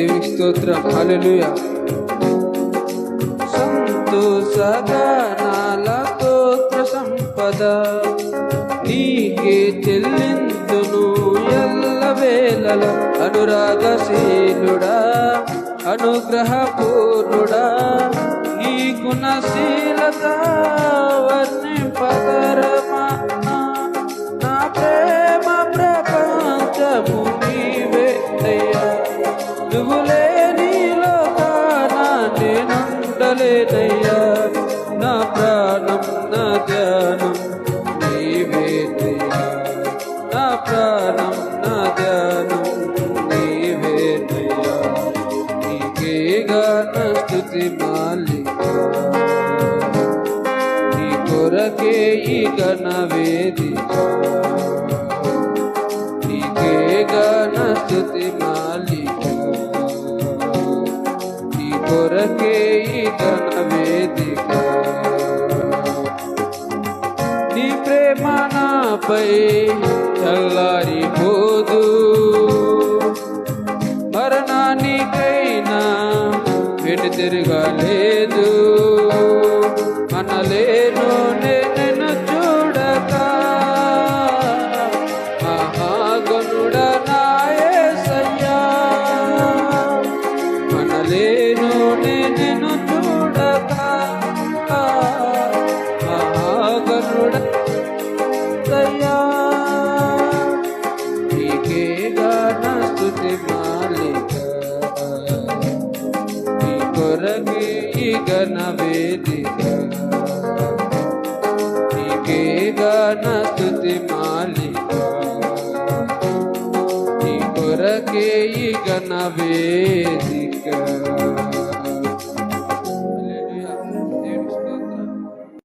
దేవికి స్తోత్రం. హల్లెలూయా. సంతోషగానాల స్తోత్ర సంపద నీకే చెల్లింతును ఎల్ల వేళల అనురాగశీలుడా అనుగ్రహపూర్ణుడా. పూర్ణుడా నీ గుణశీలత వర్ణింపదరమా నేనుండలేనయ్యా నా ప్రాణం నా ధ్యానం. నీవేదయ్యా నా ప్రాణం నా ధ్యానం. నీవేదయ్యా నీకేగా నా స్థుతి మాలిక. నీ కొరకే ఈ గణ వేదిక. నీకేగా నా స్థుతి మాలిక. కొరకే ఈ వేదిక. నీ ప్రేమ నాపై చల్లారిపోదు. మరణానికైనా వెను తిరగలేదు మనలేను నా స్తుతి మాలిక నీ కొరకే ఈ గణ వేదిక నీకేగా నా స్తుతి మాలిక నీ కొరకే ఈ గణ వేదిక